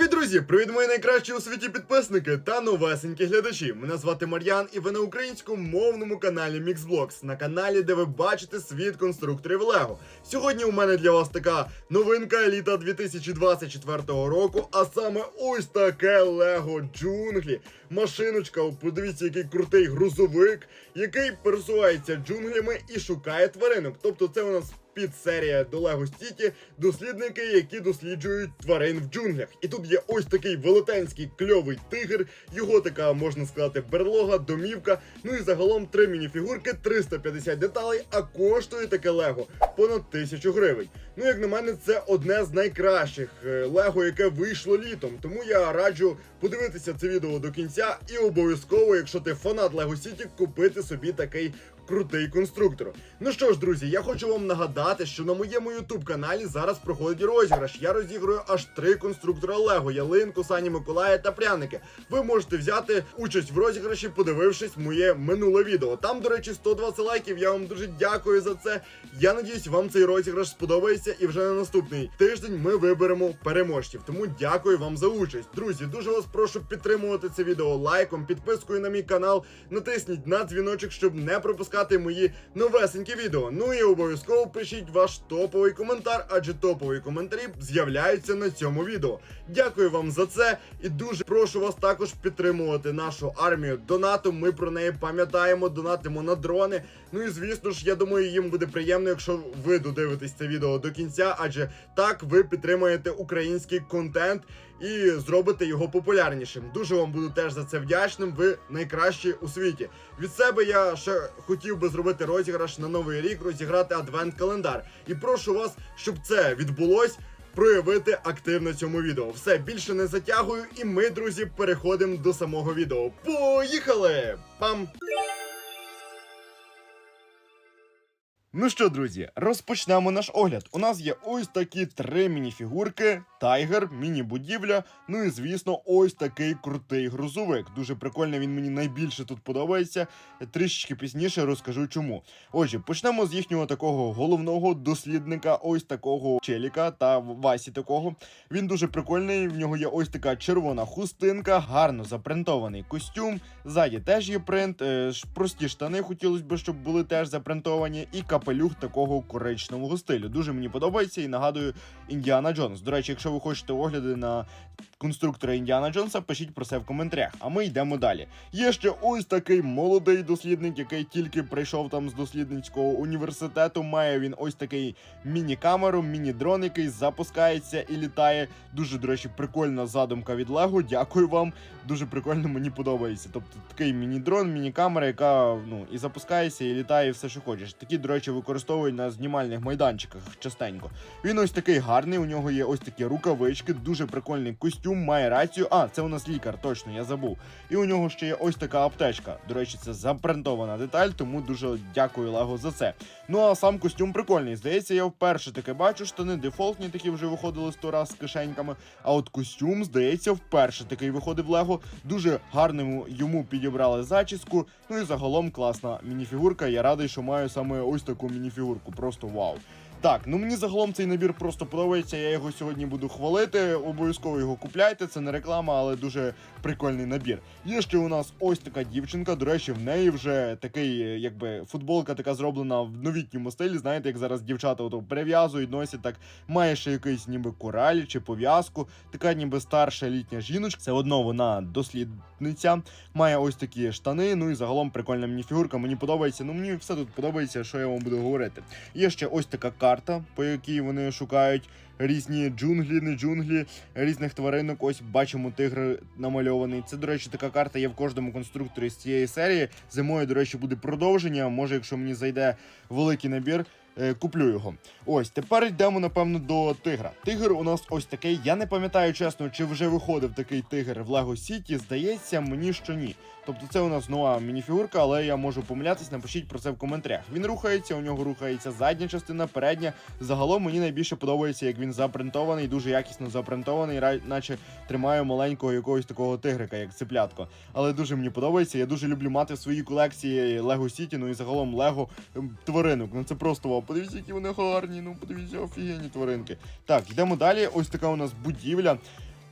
Привіт, друзі! Привіт, мої найкращі у світі підписники та новесенькі глядачі. Мене звати Мар'ян, і ви на українському мовному каналі Mixblocks, на каналі, де ви бачите світ конструкторів Лего. Сьогодні у мене для вас така новинка еліта 2024 року, а саме ось таке Лего джунглі. Машиночка, подивіться, який крутий грузовик, який пересувається джунглями і шукає тваринок. Тобто, це у нас підсерія до Lego City дослідники, які досліджують тварин в джунглях. І тут є ось такий велетенський кльовий тигр, його така можна сказати берлога, домівка. Ну і загалом три мініфігурки, 350 деталей, а коштує таке Лего понад 1000 гривень. Ну, як на мене, це одне з найкращих е, Лего, яке вийшло літом. Тому я раджу подивитися це відео до кінця і обов'язково, якщо ти фанат Lego City, купити собі такий крутий конструктор. Ну що ж, друзі, я хочу вам нагадати, що на моєму ютуб каналі зараз проходить розіграш. Я розіграю аж три конструктора Лего: ялинку, Сані Миколая та пряники. Ви можете взяти участь в розіграші, подивившись моє минуле відео. Там, до речі, 120 лайків. Я вам дуже дякую за це. Я надіюсь, вам цей розіграш сподобається, і вже на наступний тиждень ми виберемо переможців. Тому дякую вам за участь. Друзі, дуже вас прошу підтримувати це відео лайком, підпискою на мій канал. Натисніть на дзвіночок, щоб не пропускати мої новесенькі відео. Ну і обов'язково пишіть ваш топовий коментар, адже топові коментарі з'являються на цьому відео. Дякую вам за це і дуже прошу вас також підтримувати нашу армію донатом. Ми про неї пам'ятаємо, донатимо на дрони. Ну і звісно ж, я думаю, їм буде приємно, якщо ви додивитесь це відео до кінця, адже так ви підтримуєте український контент і зробите його популярнішим. Дуже вам буду теж за це вдячним. Ви найкращі у світі. Від себе я ще хотів би зробити розіграш на новий рік, розіграти адвент-календар. І прошу вас, щоб це відбулось. Проявити активно цьому відео. Все більше не затягую, і ми, друзі, переходимо до самого відео. Поїхали! Пам! Ну що, друзі, розпочнемо наш огляд. У нас є ось такі три мініфігурки: тайгер, міні-будівля. Ну і звісно, ось такий крутий грузовик. Дуже прикольний, він мені найбільше тут подобається. Трішечки пізніше розкажу чому. Отже, почнемо з їхнього такого головного дослідника, ось такого челіка та Васі такого. Він дуже прикольний. В нього є ось така червона хустинка, гарно запринтований костюм. Ззаді теж є принт. е, Прості штани хотілося б, щоб були теж запринтовані, і капелюх такого коричневого стилю. Дуже мені подобається і нагадую Індіана Джонс. До речі, якщо ви хочете огляди на конструктора Індіана Джонса, пишіть про це в коментарях. А ми йдемо далі. Є ще ось такий молодий дослідник, який тільки прийшов там з дослідницького університету. Має він ось такий міні-камеру, міні-дрон, який запускається і літає. Дуже, до речі, прикольна задумка від Лего. Дякую вам. Дуже прикольно, мені подобається. Тобто такий міні-дрон, міні-камера, яка ну і запускається, і літає, і все, що хочеш. Такі, до речі, використовують на знімальних майданчиках частенько. Він ось такий гарний. У нього є ось такі рукавички, дуже прикольний костюм, має рацію. А, це у нас лікар, точно, я забув. І у нього ще є ось така аптечка. До речі, це запринтована деталь, тому дуже дякую Лего за це. Ну а сам костюм прикольний. Здається, я вперше таке бачу. Штани дефолтні такі вже виходили сто раз з кишеньками. А от костюм, здається, вперше такий виходив Лего. Дуже гарному йому підібрали зачіску. Ну і загалом класна мініфігурка. Я радий, що маю саме ось таку мініфігурку. Просто вау. Так, ну мені загалом цей набір просто подобається. Я його сьогодні буду хвалити. Обов'язково його купляйте. Це не реклама, але дуже прикольний набір. Є ще у нас ось така дівчинка. До речі, в неї вже такий, е, якби футболка така зроблена в новітньому стилі. Знаєте, як зараз дівчата ото перев'язують, носять так. Має ще якийсь ніби кораль чи пов'язку. Така ніби старша літня жіночка. Це одно вона дослідниця. Має ось такі штани. Ну і загалом прикольна мініфігурка. Мені подобається. Ну мені все тут подобається, що я вам буду говорити. Є ще ось така карта, по якій вони шукають різні джунглі, не джунглі, різних тваринок. Ось бачимо тигр намальований. Це, до речі, така карта є в кожному конструкторі з цієї серії. Зимою, до речі, буде продовження. Може, якщо мені зайде великий набір. Е, Куплю його. Ось тепер йдемо, напевно, до тигра. Тигр у нас ось такий. Я не пам'ятаю чесно, чи вже виходив такий тигр в Lego City. Здається, мені що ні. Тобто це у нас нова мініфігурка, але я можу помилятись, напишіть про це в коментарях. Він рухається, у нього рухається задня частина, передня. Загалом мені найбільше подобається, як він запринтований, дуже якісно запринтований, наче тримаю маленького якогось такого тигрика, як цеплятко. Але дуже мені подобається. Я дуже люблю мати в своїй колекції Lego City, ну і загалом Lego ем, тваринок. Ну це просто Подивіться, які вони гарні. Ну подивіться, офігенні тваринки. Так, йдемо далі. Ось така у нас будівля.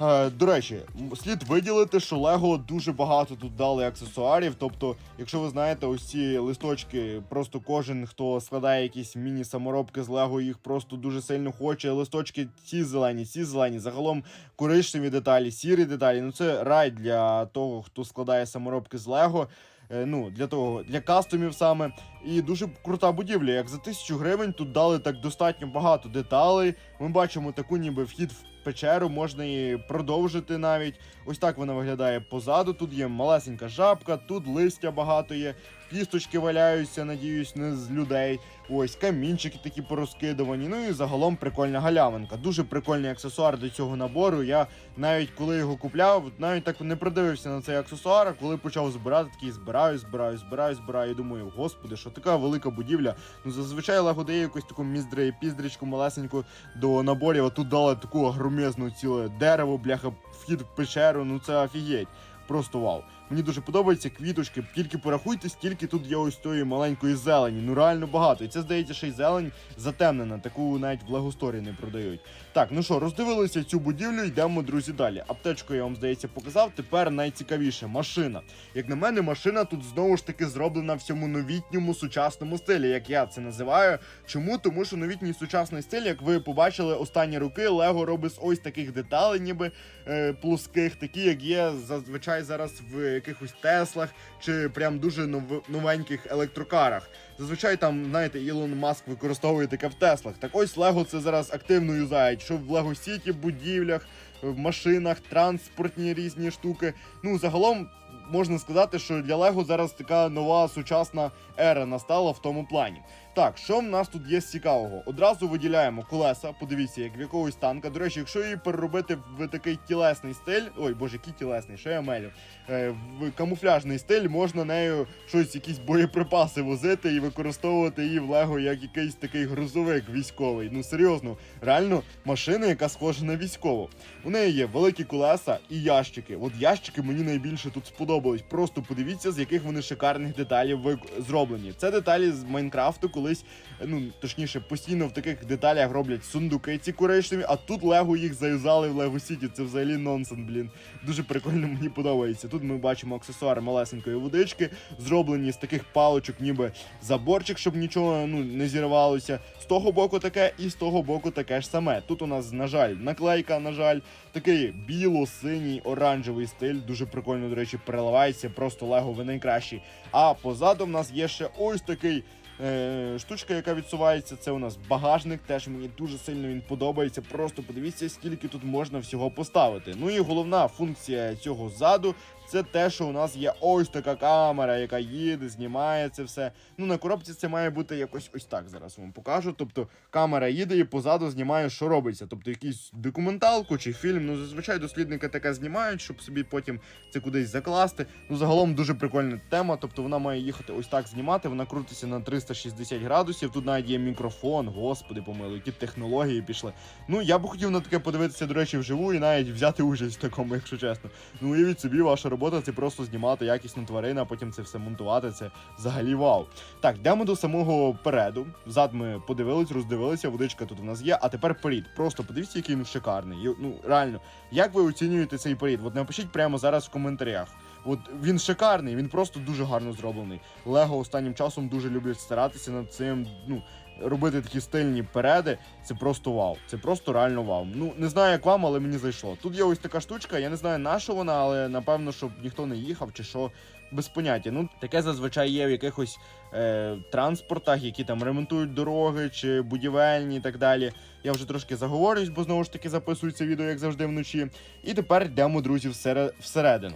Е, до речі, слід виділити, що Лего дуже багато тут дали аксесуарів. Тобто, якщо ви знаєте, ось ці листочки, просто кожен, хто складає якісь міні-саморобки з Лего, їх просто дуже сильно хоче. Листочки ці зелені, ці зелені, загалом коричневі деталі, сірі деталі. Ну це рай для того, хто складає саморобки з Лего. Е, Ну, для того, для кастомів саме. І дуже крута будівля. Як за тисячу гривень тут дали так достатньо багато деталей. Ми бачимо таку, ніби вхід в печеру, можна її продовжити навіть. Ось так вона виглядає позаду. Тут є малесенька жабка, тут листя багато є, кісточки валяються, надіюсь, не з людей. Ось камінчики такі порозкидувані. Ну і загалом прикольна галявинка. Дуже прикольний аксесуар до цього набору. Я навіть коли його купляв, навіть так не придивився на цей аксесуар. А коли почав збирати, такий збираю, збираю, збираю, збираю. І думаю, господи, що така велика будівля. Ну зазвичай Лего дає якусь таку міздри, піздрічку малесеньку до наборів. А тут дали таку огромезну ціле дерево, бляха, вхід в печеру. Ну це офігеть. Просто вау. Мені дуже подобаються квіточки. Тільки порахуйте, скільки тут є ось тої маленької зелені. Ну реально багато. І це здається, ще й зелень затемнена. Таку навіть в Легосторі не продають. Так, ну що, роздивилися цю будівлю, йдемо, друзі, далі. Аптечку я вам здається показав. Тепер найцікавіше машина. Як на мене, машина тут знову ж таки зроблена в цьому новітньому сучасному стилі, як я це називаю. Чому? Тому що новітній сучасний стиль, як ви побачили останні роки, Лего робить ось таких деталей, ніби е, плоских, такі, як є зазвичай зараз в якихось Теслах чи прям дуже нов- новеньких електрокарах. Зазвичай там, знаєте, Ілон Маск використовує таке в Теслах. Так ось Лего це зараз активно юзають, що в Лего Сіті, будівлях, в машинах, транспортні різні штуки. Ну, загалом можна сказати, що для Лего зараз така нова сучасна ера настала в тому плані. Так, що в нас тут є з цікавого? Одразу виділяємо колеса. Подивіться, як в якогось танка. До речі, якщо її переробити в такий тілесний стиль, ой, боже, який тілесний, що я мелю, е, в камуфляжний стиль можна нею щось, якісь боєприпаси возити і використовувати її в Лего як якийсь такий грузовик військовий. Ну серйозно, реально машина, яка схожа на військову. У неї є великі колеса і ящики. От ящики мені найбільше тут сподобались. Просто подивіться, з яких вони шикарних деталей вик- зроблені. Це деталі з Майнкрафту, колись, ну точніше, постійно в таких деталях роблять сундуки ці коричневі, а тут Лего їх заюзали в Лего Сіті. Це взагалі нонсенс, блін. Дуже прикольно мені подобається. Тут ми бачимо аксесуари малесенької водички, зроблені з таких палочок, ніби заборчик, щоб нічого ну, не зірвалося. З того боку таке, і з того боку таке ж саме. Тут у нас, на жаль, наклейка, на жаль, такий біло-синій оранжевий стиль. Дуже прикольно, до речі, переливається. Просто Лего ви найкращий. А позаду в нас є ще ось такий. Е, штучка, яка відсувається, це у нас багажник. Теж мені дуже сильно він подобається. Просто подивіться, скільки тут можна всього поставити. Ну і головна функція цього ззаду це те, що у нас є ось така камера, яка їде, знімає це все. Ну на коробці це має бути якось ось так. Зараз вам покажу. Тобто камера їде і позаду знімає, що робиться. Тобто якийсь документалку чи фільм. Ну зазвичай дослідники таке знімають, щоб собі потім це кудись закласти. Ну загалом дуже прикольна тема. Тобто вона має їхати ось так знімати. Вона крутиться на 360 градусів. Тут навіть є мікрофон, господи помилуй, які технології пішли. Ну я б хотів на таке подивитися, до речі, вживу і навіть взяти участь в такому, якщо чесно. Ну уявіть собі, ваша робота це просто знімати якісну тварину, а потім це все монтувати. Це взагалі вау. Так, йдемо до самого переду. Взад ми подивились, роздивилися, водичка тут у нас є. А тепер перед. Просто подивіться, який він шикарний. Ну реально, як ви оцінюєте цей перед? От напишіть прямо зараз в коментарях. От він шикарний, він просто дуже гарно зроблений. Лего останнім часом дуже люблять старатися над цим. Ну робити такі стильні переди. Це просто вау. Це просто реально вау. Ну не знаю, як вам, але мені зайшло. Тут є ось така штучка. Я не знаю на що вона, але напевно, щоб ніхто не їхав чи що. Без поняття. Ну, таке зазвичай є в якихось е, транспортах, які там ремонтують дороги чи будівельні і так далі. Я вже трошки заговорююсь, бо знову ж таки записую відео, як завжди, вночі. І тепер йдемо, друзі, всере- всередину.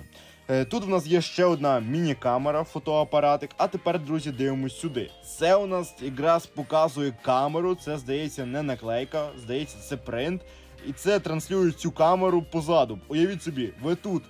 Е, Тут в нас є ще одна міні-камера, фотоапаратик. А тепер, друзі, дивимось сюди. Це у нас якраз показує камеру. Це здається не наклейка, здається, це принт. І це транслює цю камеру позаду. Уявіть собі, ви тут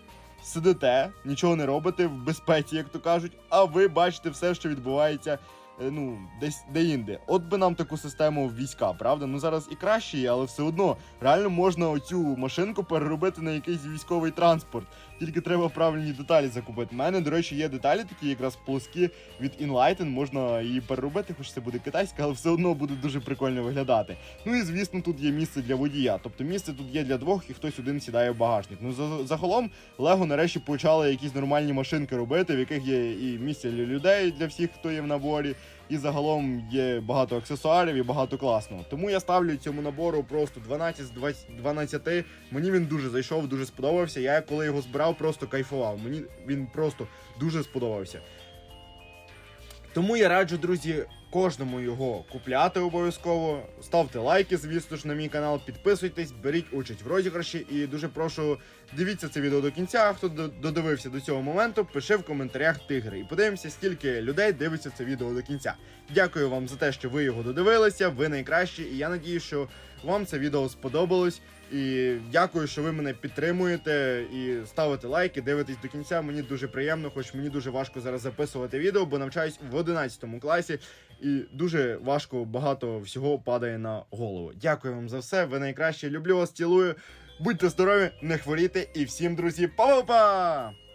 сидите, нічого не робите в безпеці, як то кажуть, а ви бачите все, що відбувається ну, десь де-інде. От би нам таку систему війська, правда? Ну зараз і краще є, але все одно реально можна оцю машинку переробити на якийсь військовий транспорт. Тільки треба правильні деталі закупити. У мене, до речі, є деталі такі якраз плоскі від Enlighten, можна її переробити, хоч це буде китайська, але все одно буде дуже прикольно виглядати. Ну і звісно, тут є місце для водія. Тобто місце тут є для двох, і хтось один сідає в багажник. Ну за- загалом Лего нарешті почали якісь нормальні машинки робити, в яких є і місце для людей, для всіх, хто є в наборі. І загалом є багато аксесуарів і багато класного. Тому я ставлю цьому набору просто 12 з 20 12. Мені він дуже зайшов, дуже сподобався. Я коли його збирав, просто кайфував. Мені він просто дуже сподобався. Тому я раджу, друзі, кожному його купляти обов'язково. Ставте лайки, звісно ж, на мій канал, підписуйтесь, беріть участь в розіграші. І дуже прошу дивіться це відео до кінця. Хто додивився до цього моменту, пиши в коментарях тигри. І подивимося, скільки людей дивиться це відео до кінця. Дякую вам за те, що ви його додивилися. Ви найкращі, і я надію, що вам це відео сподобалось. І дякую, що ви мене підтримуєте і ставите лайки, дивитесь до кінця. Мені дуже приємно, хоч мені дуже важко зараз записувати відео, бо навчаюсь в 11 класі, і дуже важко багато всього падає на голову. Дякую вам за все. Ви найкращі. Люблю вас, цілую. Будьте здорові, не хворійте і всім, друзі, па-па-па!